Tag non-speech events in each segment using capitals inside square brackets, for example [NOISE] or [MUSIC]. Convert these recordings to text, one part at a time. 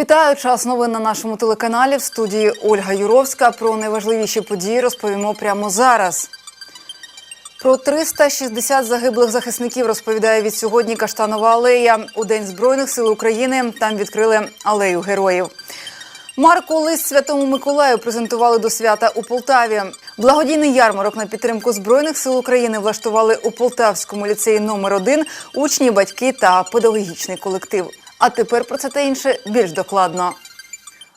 Вітаю час новин на нашому телеканалі в студії Ольга Юровська. Про найважливіші події розповімо прямо зараз. Про 360 загиблих захисників розповідає від сьогодні Каштанова алея. У День Збройних сил України там відкрили алею героїв. Марку лист Святому Миколаю презентували до свята у Полтаві. Благодійний ярмарок на підтримку Збройних сил України влаштували у Полтавському ліцеї номер 1 учні, батьки та педагогічний колектив. А тепер про це та інше більш докладно.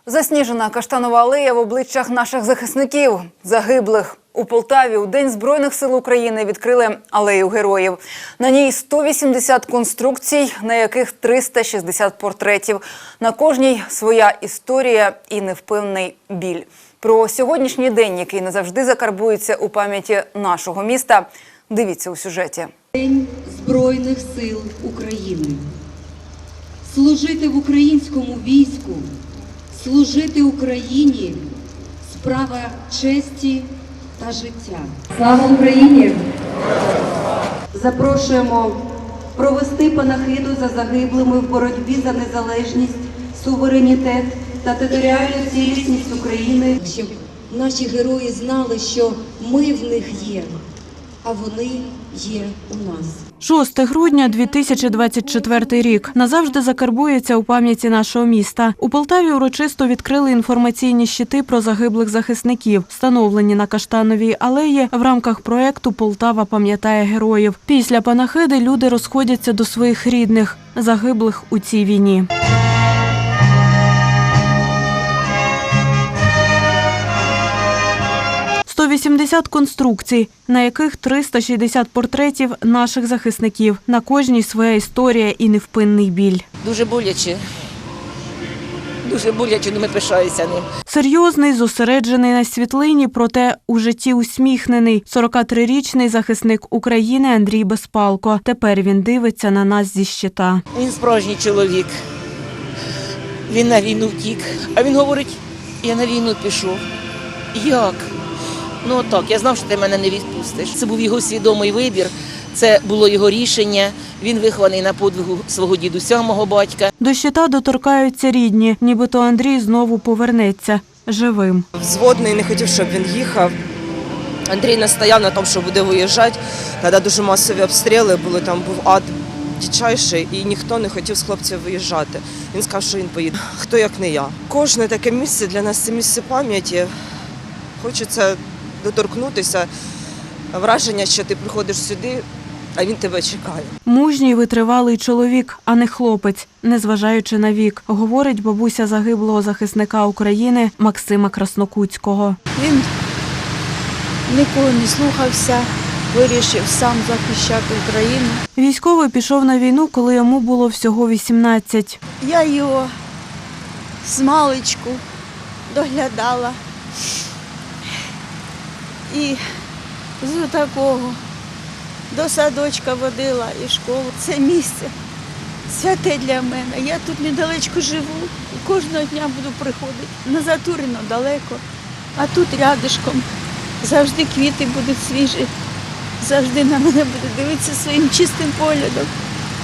Засніжена каштанова алея в обличчях наших захисників, загиблих. У Полтаві у День Збройних сил України відкрили алею героїв. На ній 180 конструкцій, на яких 360 портретів. На кожній своя історія і невпевний біль. Про сьогоднішній день, який назавжди закарбується у пам'яті нашого міста. Дивіться у сюжеті. День Збройних сил України. Служити в українському війську, служити Україні справа честі та життя. Слава Україні! Запрошуємо провести панахиду за загиблими в боротьбі за незалежність, суверенітет та територіальну цілісність України. Щоб наші герої знали, що ми в них є, а вони є у нас. 6 грудня 2024 рік назавжди закарбується у пам'яті нашого міста. У Полтаві урочисто відкрили інформаційні щити про загиблих захисників, встановлені на Каштановій алеї в рамках проекту Полтава пам'ятає героїв. Після панахиди люди розходяться до своїх рідних, загиблих у цій війні. «180 конструкцій, на яких 360 портретів наших захисників. На кожній своя історія і невпинний біль. Дуже боляче. Дуже боляче, але ми пишаємося ним. Серйозний, зосереджений на світлині, проте у житті усміхнений. 43-річний захисник України Андрій Безпалко. Тепер він дивиться на нас зі щита. Він справжній чоловік. Він на війну втік. А він говорить, я на війну пішов. Як? Ну так, я знав, що ти мене не відпустиш. Це був його свідомий вибір, це було його рішення. Він вихований на подвигу свого дідуся, мого батька. До щита доторкаються рідні, нібито Андрій знову повернеться живим. Взводний не хотів, щоб він їхав. Андрій настояв на тому, що буде виїжджати. Тоді дуже масові обстріли були, там був ад дичайший, і ніхто не хотів з хлопців виїжджати. Він сказав, що він поїде. Хто як не я. Кожне таке місце для нас це місце пам'яті. Хочеться доторкнутися. Враження, що ти приходиш сюди, а він тебе чекає. Мужній витривалий чоловік, а не хлопець, незважаючи на вік, говорить бабуся загиблого захисника України Максима Краснокутського. Він нікого не слухався, вирішив сам захищати Україну. Військовий пішов на війну, коли йому було всього 18. Я його з маличку доглядала. І з такого до садочка водила і школу. Це місце святе для мене. Я тут недалечко живу і кожного дня буду приходити. На Затурино далеко, а тут рядишком. Завжди квіти будуть свіжі, завжди на мене буде дивитися своїм чистим поглядом,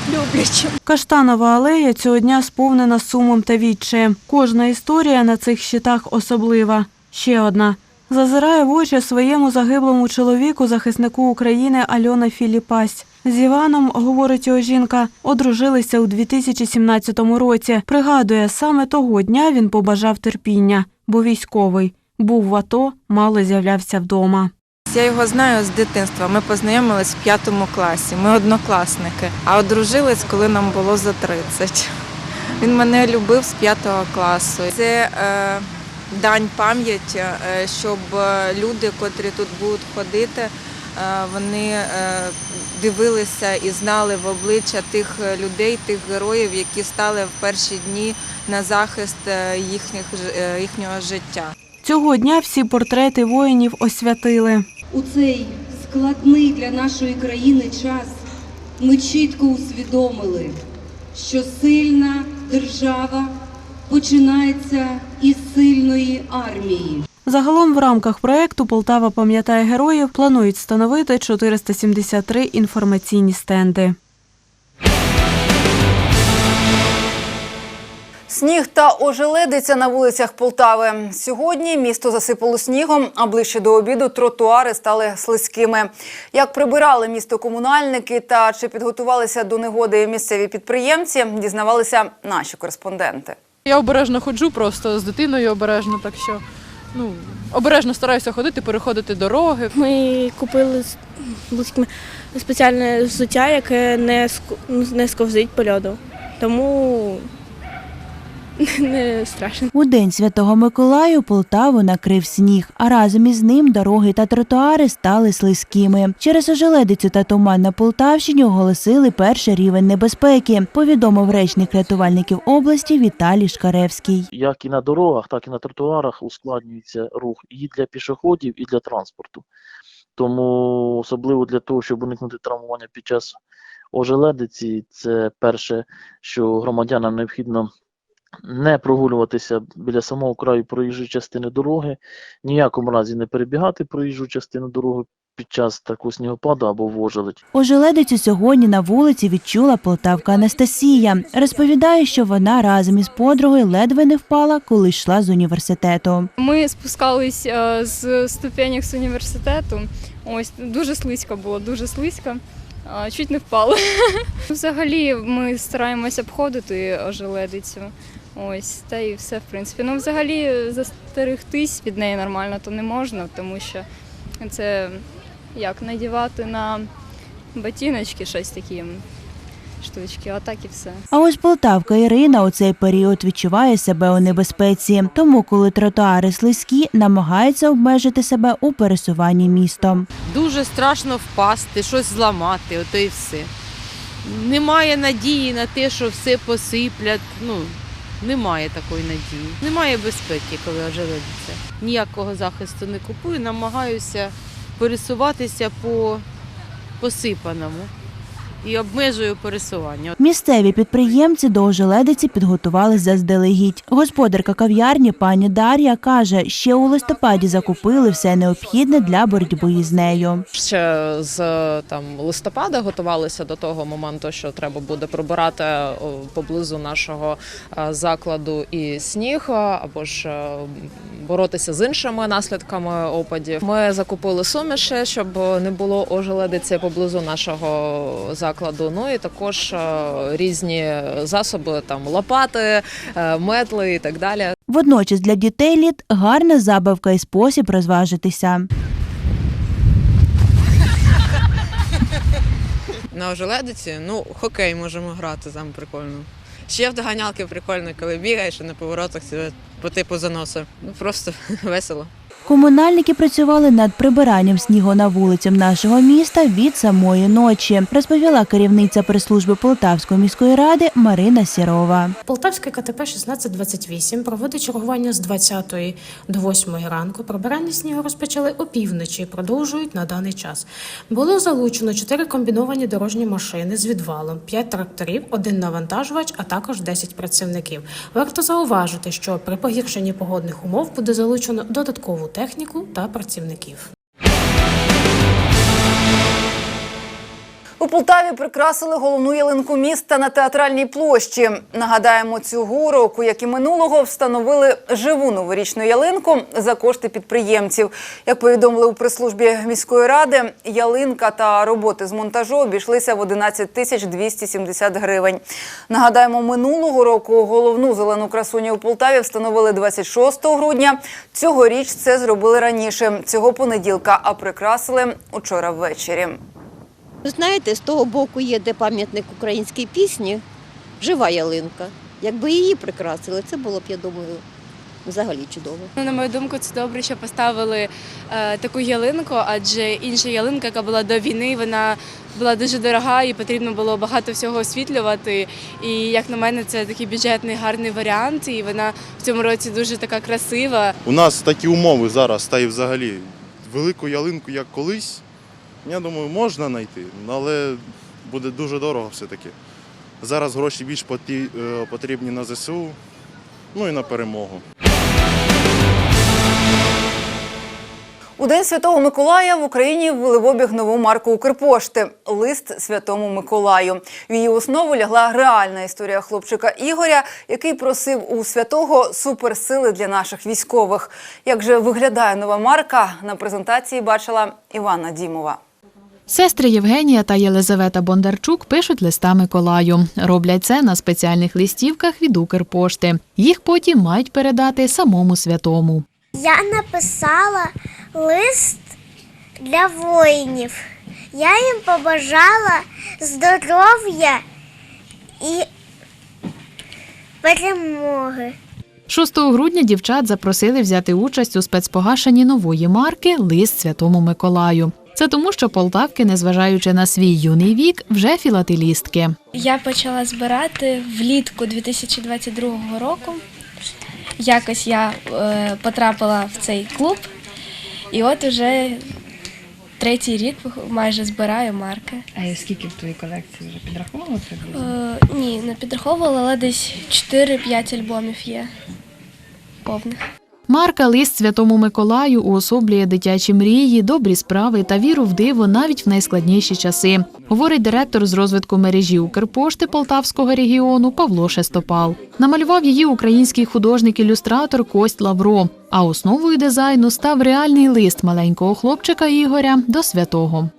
люблячим. Каштанова алея цього дня сповнена сумом та відчаєм. Кожна історія на цих щитах особлива. Ще одна. Зазирає в очі своєму загиблому чоловіку, захиснику України Альона Філіпась. З Іваном, говорить його жінка, одружилися у 2017 році. Пригадує, саме того дня він побажав терпіння, бо військовий. Був в АТО, мало з'являвся вдома. Я його знаю з дитинства. Ми познайомились в п'ятому класі. Ми однокласники, а одружились, коли нам було за 30. Він мене любив з п'ятого класу. Це е, дань пам'яті, е, щоб е, люди, котрі тут будуть ходити, е, вони дивилися і знали в обличчя тих людей, тих героїв, які стали в перші дні на захист їхніх, ж- їхнього життя. Цього дня всі портрети воїнів освятили. У цей складний для нашої країни час ми чітко усвідомили, що сильна держава починається із сильної армії. Загалом в рамках проекту Полтава пам'ятає героїв планують встановити 473 інформаційні стенди. Сніг та ожеледиця на вулицях Полтави. Сьогодні місто засипало снігом, а ближче до обіду тротуари стали слизькими. Як прибирали місто комунальники та чи підготувалися до негоди місцеві підприємці, дізнавалися наші кореспонденти. Я обережно ходжу просто з дитиною обережно, так що ну, обережно стараюся ходити, переходити дороги. Ми купили з близькими спеціальне взуття, яке не, сковзить по льоду. Тому [LAUGHS] не страшно. У день Святого Миколаю Полтаву накрив сніг, а разом із ним дороги та тротуари стали слизькими. Через ожеледицю та туман на Полтавщині оголосили перший рівень небезпеки, повідомив речник рятувальників області Віталій Шкаревський. як і на дорогах, так і на тротуарах ускладнюється рух і для пішоходів, і для транспорту. Тому особливо для того, щоб уникнути травмування під час ожеледиці, це перше, що громадянам необхідно не прогулюватися біля самого краю проїжджої частини дороги, ніякому разі не перебігати проїжджу частину дороги під час такого снігопаду або в ожеледь. Ожеледицю сьогодні на вулиці відчула полтавка Анастасія. Розповідає, що вона разом із подругою ледве не впала, коли йшла з університету. Ми спускались е, з ступенек з університету. Ось дуже слизько було, дуже слизько. Чуть не впали. [LAUGHS] Взагалі ми стараємося обходити ожеледицю. Ось, та і все, в принципі. Ну, взагалі, застерегтись від неї нормально то не можна, тому що це як надівати на ботиночки щось такі штучки, а так і все. А ось полтавка Ірина у цей період відчуває себе у небезпеці. Тому, коли тротуари слизькі, намагається обмежити себе у пересуванні містом. Дуже страшно впасти, щось зламати, ото і все. Немає надії на те, що все посиплять. Ну, немає такої надії. Немає безпеки, коли ожеледиться. Ніякого захисту не купую, намагаюся пересуватися по посипаному і обмежую пересування. Місцеві підприємці до ожеледиці підготувались заздалегідь. Господарка кав'ярні пані Дар'я каже, ще у листопаді закупили все необхідне для боротьби із нею. Ще з там листопада готувалися до того моменту, що треба буде прибирати о, поблизу нашого е, закладу і сніг, е, або ж е, боротися з іншими наслідками опадів. Ми закупили суміші, щоб не було ожеледиці поблизу нашого закладу. Ну і також е, різні засоби, там лопати, е, метли і так далі. Водночас для дітей літ гарна забавка і спосіб розважитися. На ожеледиці, ну, хокей можемо грати, там прикольно. Ще в доганялки прикольно, коли бігаєш і на поворотах себе по типу заноси. Ну просто [LAUGHS] весело. Комунальники працювали над прибиранням снігу на вулицям нашого міста від самої ночі, розповіла керівниця прес-служби Полтавської міської ради Марина Сірова. Полтавське КТП 1628 проводить чергування з 20 до 8 ранку. Прибирання снігу розпочали опівночі продовжують на даний час. Було залучено 4 комбіновані дорожні машини з відвалом, 5 тракторів, 1 навантажувач, а також 10 працівників. Варто зауважити, що при погіршенні погодних умов буде залучено додаткову техніку та працівників. У Полтаві прикрасили головну ялинку міста на театральній площі. Нагадаємо, цього року, як і минулого, встановили живу новорічну ялинку за кошти підприємців. Як повідомили у прес-службі міської ради, ялинка та роботи з монтажу обійшлися в 11 тисяч 270 гривень. Нагадаємо, минулого року головну зелену красуню у Полтаві встановили 26 грудня. Цьогоріч це зробили раніше, цього понеділка, а прикрасили учора ввечері. Знаєте, з того боку є, де пам'ятник українській пісні, жива ялинка. Якби її прикрасили, це було б, я думаю, взагалі чудово. Ну, на мою думку, це добре, що поставили е, таку ялинку, адже інша ялинка, яка була до війни, вона була дуже дорога і потрібно було багато всього освітлювати. І як на мене, це такий бюджетний гарний варіант, і вона в цьому році дуже така красива. У нас такі умови зараз, та й взагалі велику ялинку, як колись, я думаю, можна знайти, але буде дуже дорого все-таки. Зараз гроші більш е, потрібні на ЗСУ, ну і на перемогу. У День Святого Миколая в Україні ввели в обіг нову марку Укрпошти Лист Святому Миколаю. В її основу лягла реальна історія хлопчика Ігоря, який просив у святого суперсили для наших військових. Як же виглядає нова марка? На презентації бачила Івана Дімова. Сестри Євгенія та Єлизавета Бондарчук пишуть листа Миколаю. Роблять це на спеціальних листівках від Укрпошти. Їх потім мають передати самому святому. Я написала лист для воїнів. Я їм побажала здоров'я і перемоги. 6 грудня дівчат запросили взяти участь у спецпогашенні нової марки Лист Святому Миколаю. Це тому, що полтавки, незважаючи на свій юний вік, вже філателістки. Я почала збирати влітку 2022 року. Якось я е, потрапила в цей клуб, і от уже третій рік майже збираю марки. А скільки в твоїй колекції вже підраховували приблизно? Е, ні, не підраховувала, але десь 4-5 альбомів є повних. Марка Лист Святому Миколаю уособлює дитячі мрії, добрі справи та віру в диво навіть в найскладніші часи, говорить директор з розвитку мережі Укрпошти Полтавського регіону Павло Шестопал. Намалював її український художник-ілюстратор Кость Лавро. А основою дизайну став реальний лист маленького хлопчика Ігоря до святого.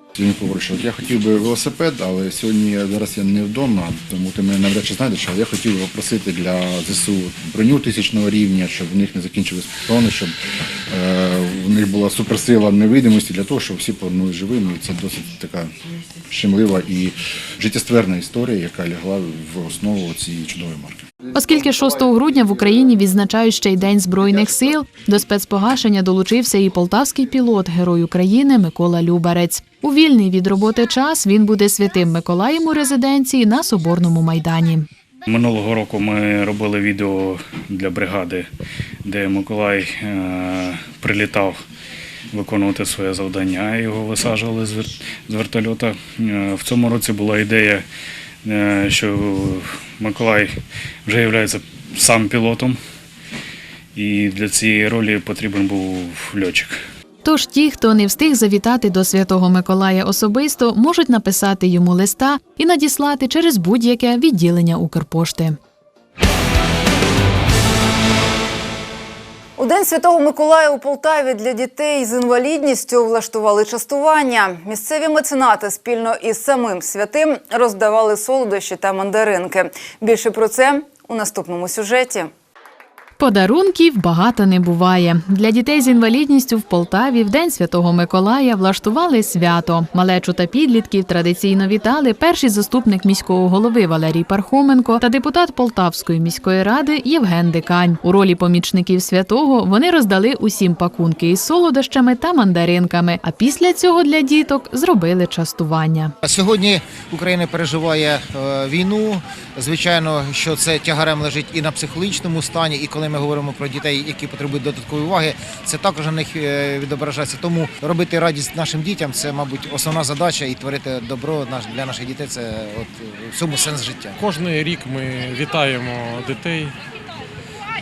Говорю, що я хотів би велосипед, але сьогодні я- зараз я не вдома, тому ти мене навряд чи знайдеш. Але я хотів би попросити для ЗСУ броню тисячного рівня, щоб в них не закінчились патрони, щоб е, в них була суперсила невидимості для того, щоб всі повернулися живими. Це досить така щемлива і життєстверна історія, яка лягла в основу цієї чудової марки. Оскільки 6 грудня в Україні відзначають ще й День Збройних сил, до спецпогашення долучився і полтавський пілот, герой України Микола Любарець. У вільний від роботи час він буде святим Миколаєм у резиденції на Соборному майдані. Минулого року ми робили відео для бригади, де Миколай е, прилітав виконувати своє завдання. Його висаджували з вертольота. Е, В цьому році була ідея, е, що Миколай вже є сам пілотом, і для цієї ролі потрібен був льотчик. Тож ті, хто не встиг завітати до святого Миколая особисто, можуть написати йому листа і надіслати через будь-яке відділення Укрпошти. У День Святого Миколая у Полтаві для дітей з інвалідністю влаштували частування. Місцеві меценати спільно із самим святим роздавали солодощі та мандаринки. Більше про це у наступному сюжеті. Подарунків багато не буває. Для дітей з інвалідністю в Полтаві в День Святого Миколая влаштували свято. Малечу та підлітків традиційно вітали перший заступник міського голови Валерій Пархоменко та депутат Полтавської міської ради Євген Дикань. У ролі помічників святого вони роздали усім пакунки із солодощами та мандаринками. А після цього для діток зробили частування. Сьогодні Україна переживає е, війну. Звичайно, що це тягарем лежить і на психологічному стані, і коли ми говоримо про дітей, які потребують додаткової уваги, це також на них е, відображається. Тому робити радість нашим дітям це, мабуть, основна задача, і творити добро для наших дітей це от в цьому сенс життя. Кожний рік ми вітаємо дітей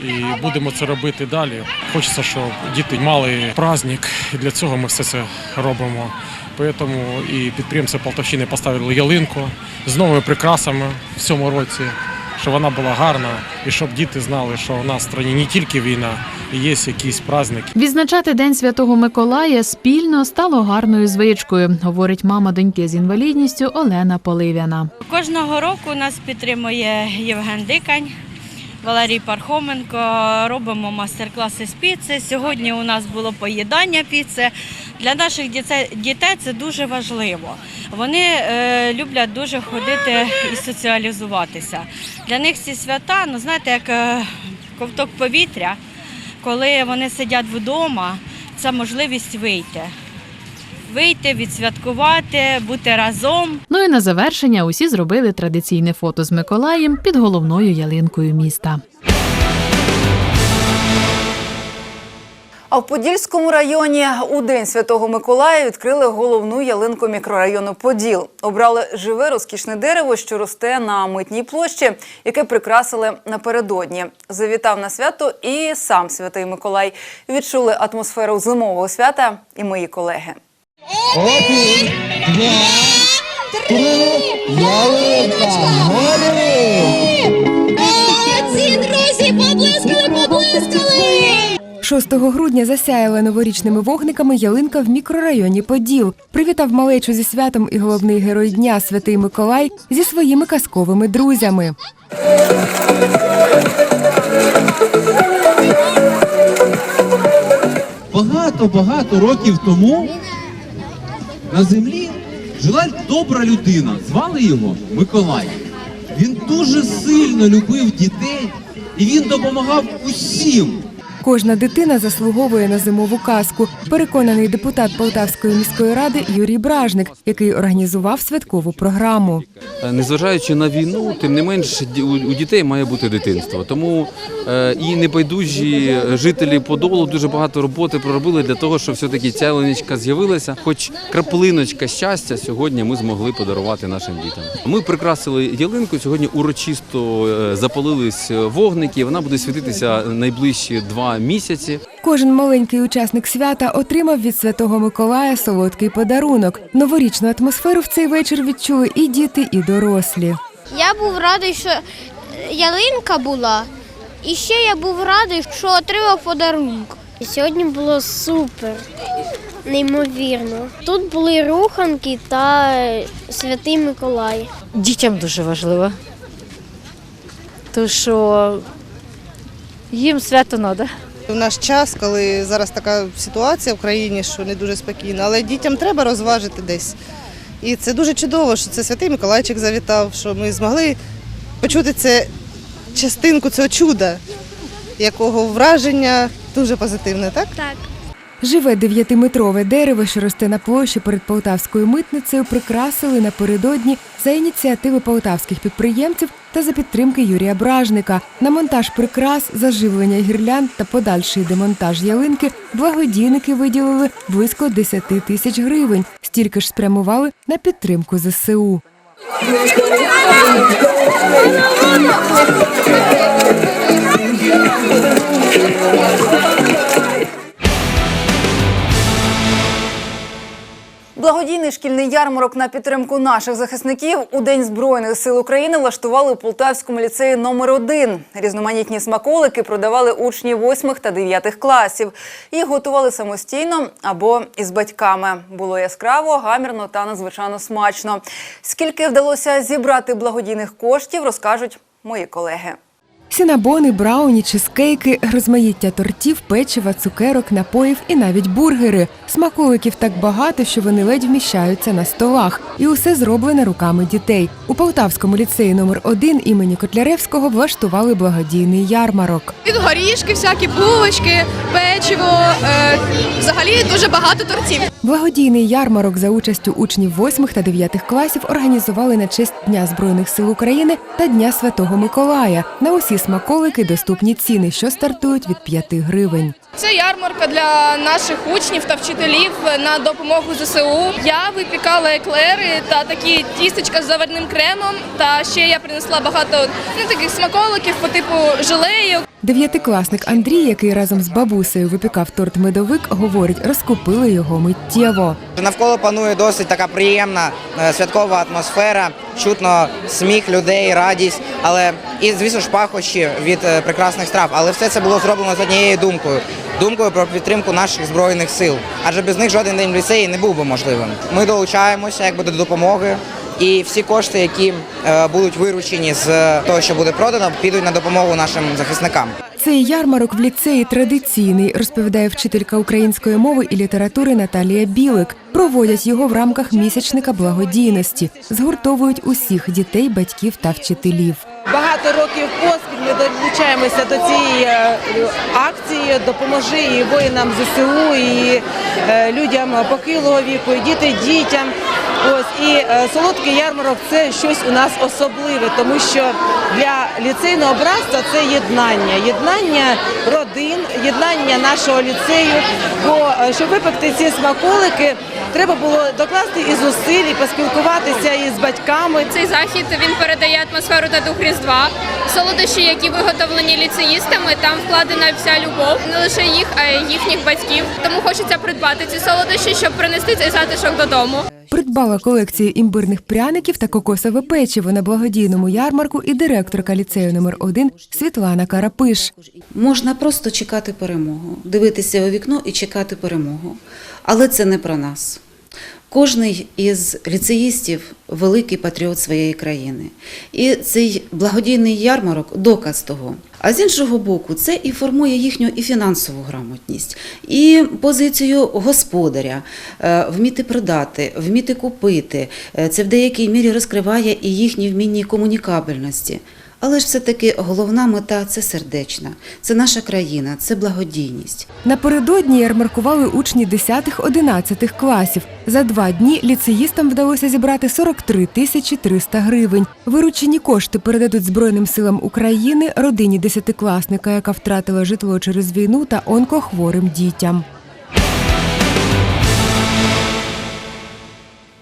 і будемо це робити далі. Хочеться, щоб діти мали праздник, і для цього ми все це робимо. Тому і підприємці Полтавщини поставили ялинку з новими прикрасами в цьому році, щоб вона була гарна і щоб діти знали, що в нас в країні не тільки війна, і є якісь праздники. Відзначати День Святого Миколая спільно стало гарною звичкою, говорить мама доньки з інвалідністю Олена Поливяна. Кожного року нас підтримує Євген Дикань, Валерій Пархоменко. Робимо майстер-класи з піци. Сьогодні у нас було поїдання піци. Для наших дітей, дітей це дуже важливо. Вони е, люблять дуже ходити і соціалізуватися. Для них ці свята, ну знаєте, як е, ковток повітря, коли вони сидять вдома, це можливість вийти. Вийти, відсвяткувати, бути разом. Ну і на завершення усі зробили традиційне фото з Миколаєм під головною ялинкою міста. А в Подільському районі у День Святого Миколая відкрили головну ялинку мікрорайону Поділ. Обрали живе розкішне дерево, що росте на митній площі, яке прикрасили напередодні. Завітав на свято і сам святий Миколай. Відчули атмосферу зимового свята і мої колеги. Один, два, три, ялинка, Молодці, друзі, поблискали, поблискали! 6 грудня засяяла новорічними вогниками ялинка в мікрорайоні Поділ. Привітав малечу зі святом і головний герой дня Святий Миколай зі своїми казковими друзями. Багато-багато років тому на землі жила добра людина. Звали його Миколай. Він дуже сильно любив дітей і він допомагав усім. Кожна дитина заслуговує на зимову казку. Переконаний депутат Полтавської міської ради Юрій Бражник, який організував святкову програму. Е, Незважаючи на війну, тим не менш у дітей має бути дитинство. Тому е, і небайдужі жителі Подолу дуже багато роботи проробили для того, щоб все-таки ця ялиночка з'явилася. Хоч краплиночка щастя сьогодні ми змогли подарувати нашим дітям. Ми прикрасили ялинку. Сьогодні урочисто е, запалились вогники. Вона буде світитися найближчі два місяці. Кожен маленький учасник свята отримав від святого Миколая солодкий подарунок. Новорічну атмосферу в цей вечір відчули і діти, і дорослі. Я був радий, що ялинка була, і ще я був радий, що отримав подарунок. Сьогодні було супер, неймовірно. Тут були руханки та святий Миколай. Дітям дуже важливо. То що їм свято треба. В наш час, коли зараз така ситуація в країні, що не дуже спокійно, але дітям треба розважити десь. І це дуже чудово, що це святий Миколайчик завітав, що ми змогли почути це частинку цього чуда, якого враження дуже позитивне, так? Так. Живе дев'ятиметрове дерево, що росте на площі перед полтавською митницею, прикрасили напередодні за ініціативи полтавських підприємців та за підтримки Юрія Бражника. На монтаж прикрас, заживлення гірлянд та подальший демонтаж ялинки благодійники виділили близько 10 тисяч гривень. Стільки ж спрямували на підтримку ЗСУ. Благодійний шкільний ярмарок на підтримку наших захисників у День Збройних сил України влаштували у Полтавському ліцеї номер 1 Різноманітні смаколики продавали учні 8 та 9 класів. Їх готували самостійно або із батьками. Було яскраво, гамірно та надзвичайно смачно. Скільки вдалося зібрати благодійних коштів, розкажуть мої колеги. Сінабони, брауні, чизкейки, розмаїття тортів, печива, цукерок, напоїв і навіть бургери. Смаколиків так багато, що вони ледь вміщаються на столах. І усе зроблене руками дітей. У Полтавському ліцеї номер 1 імені Котляревського влаштували благодійний ярмарок. Від горішки, всякі булочки, печиво, е, взагалі дуже багато тортів. Благодійний ярмарок за участю учнів 8 та 9 класів організували на честь Дня Збройних сил України та Дня Святого Миколая. На усі смаколики доступні ціни, що стартують від 5 гривень. Це ярмарка для наших учнів та вчителів на допомогу ЗСУ. Я випікала еклери та такі тістечка з заварним кремом. Та ще я принесла багато ну, таких смаколиків по типу желеїв. Дев'ятикласник Андрій, який разом з бабусею випікав торт медовик, говорить, розкупили його миттєво. Навколо панує досить така приємна е, святкова атмосфера, чутно сміх людей, радість, але і звісно ж пахощі від е, прекрасних страв. Але все це було зроблено з однією думкою думкою про підтримку наших збройних сил. Адже без них жоден день в ліцеї не був би можливим. Ми долучаємося якби до допомоги. І всі кошти, які е, будуть виручені з того, що буде продано, підуть на допомогу нашим захисникам. Цей ярмарок в ліцеї традиційний, розповідає вчителька української мови і літератури Наталія Білик. Проводять його в рамках місячника благодійності, згуртовують усіх дітей, батьків та вчителів. Багато років поспіль ми долучаємося до цієї е, акції Допоможи і воїнам ЗСУ, і е, людям похилого віку, і діти дітям. Ось і е, солодкий ярмарок це щось у нас особливе, тому що для ліцейного братства це єднання, єднання родин, єднання нашого ліцею. Бо е, щоб випекти ці смаколики, треба було докласти і зусиль, і поспілкуватися із батьками. Цей захід він передає атмосферу та дух Різдва. Солодощі, які виготовлені ліцеїстами, там вкладена вся любов, не лише їх, а й їхніх батьків. Тому хочеться придбати ці солодощі, щоб принести цей затишок додому. Придбала колекцію імбирних пряників та кокосове печиво на благодійному ярмарку і директорка ліцею номер 1 Світлана Карапиш. Можна просто чекати перемогу, дивитися у вікно і чекати перемогу. Але це не про нас. Кожний із ліцеїстів великий патріот своєї країни. І цей благодійний ярмарок доказ того. А з іншого боку, це і формує їхню і фінансову грамотність, і позицію господаря, е, вміти продати, вміти купити. Е, Це в деякій мірі розкриває і їхні вмінні комунікабельності. Але ж все-таки головна мета це сердечна, це наша країна, це благодійність. Напередодні ярмаркували учні 10-11 класів. За два дні ліцеїстам вдалося зібрати 43 тисячі 300 гривень. Виручені кошти передадуть Збройним силам України, родині десятикласника, яка втратила житло через війну та онкохворим дітям.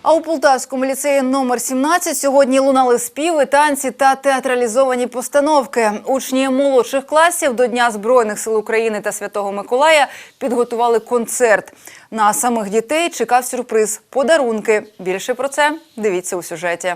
А у Полтавському ліцеї номер 17 сьогодні лунали співи, танці та театралізовані постановки. Учні молодших класів до Дня Збройних сил України та Святого Миколая підготували концерт. На самих дітей чекав сюрприз подарунки. Більше про це дивіться у сюжеті.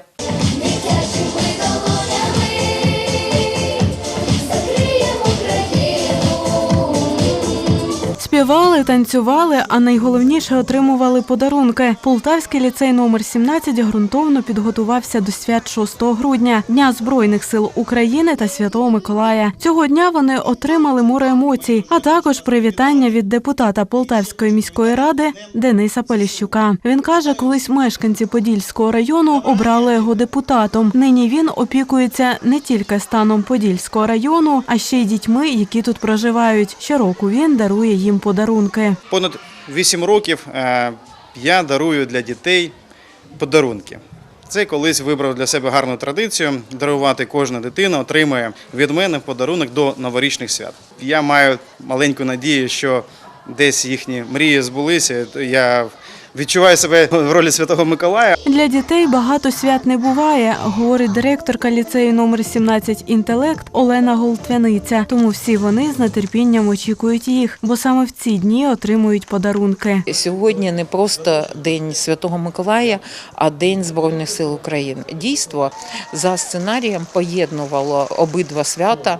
Співали, танцювали, а найголовніше отримували подарунки. Полтавський ліцей номер 17 ґрунтовно підготувався до свят 6 грудня, Дня Збройних сил України та Святого Миколая. Цього дня вони отримали море емоцій, а також привітання від депутата Полтавської міської ради Дениса Поліщука. Він каже, колись мешканці Подільського району обрали його депутатом. Нині він опікується не тільки станом Подільського району, а ще й дітьми, які тут проживають. Щороку він дарує їм подарунки. Понад 8 років е, я дарую для дітей подарунки. Це колись вибрав для себе гарну традицію дарувати кожна дитина отримує від мене подарунок до новорічних свят. Я маю маленьку надію, що десь їхні мрії збулися. Я відчуваю себе в ролі Святого Миколая. Для дітей багато свят не буває, говорить директорка ліцею номер 17 інтелект Олена Голтвяниця. Тому всі вони з нетерпінням очікують їх, бо саме в ці дні отримують подарунки. Сьогодні не просто День Святого Миколая, а День Збройних сил України. Дійство за сценарієм поєднувало обидва свята,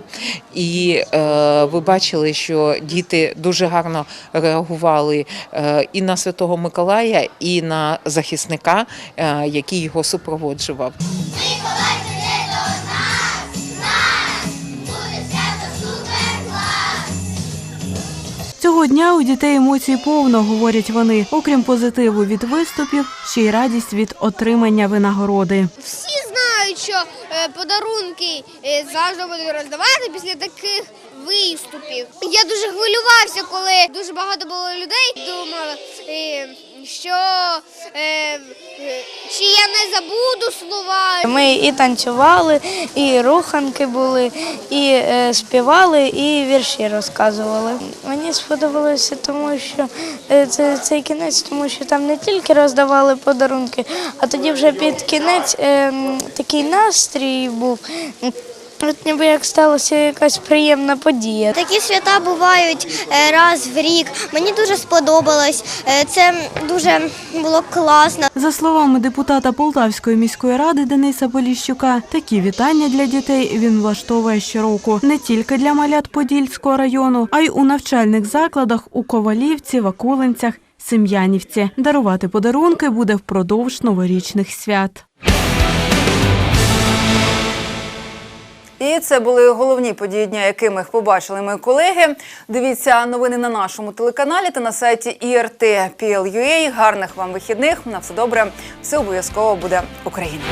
і е, ви бачили, що діти дуже гарно реагували е, і на Святого Миколая, і на захисника, е, який його супроводжував. Цього дня у дітей емоцій повно, говорять вони. Окрім позитиву від виступів, ще й радість від отримання винагороди. Всі знають, що е, подарунки е, завжди будуть роздавати після таких виступів. Я дуже хвилювався, коли дуже багато було людей. Думав, е, що е, чи я не забуду слова. Ми і танцювали, і руханки були, і е, співали, і вірші розказували. Мені сподобалося, тому що е, це цей кінець, тому що там не тільки роздавали подарунки, а тоді вже під кінець е, такий настрій був. От ніби як сталася якась приємна подія. Такі свята бувають е, раз в рік. Мені дуже сподобалось. Е, Це дуже було класно. За словами депутата Полтавської міської ради Дениса Поліщука, такі вітання для дітей він влаштовує щороку не тільки для малят Подільського району, а й у навчальних закладах у Ковалівці, Вакулинцях, Сем'янівці. Дарувати подарунки буде впродовж новорічних свят. І це були головні події дня, якими побачили мої колеги. Дивіться новини на нашому телеканалі та на сайті IRT.PL.UA. Гарних вам вихідних. На все добре. Все обов'язково буде Україна.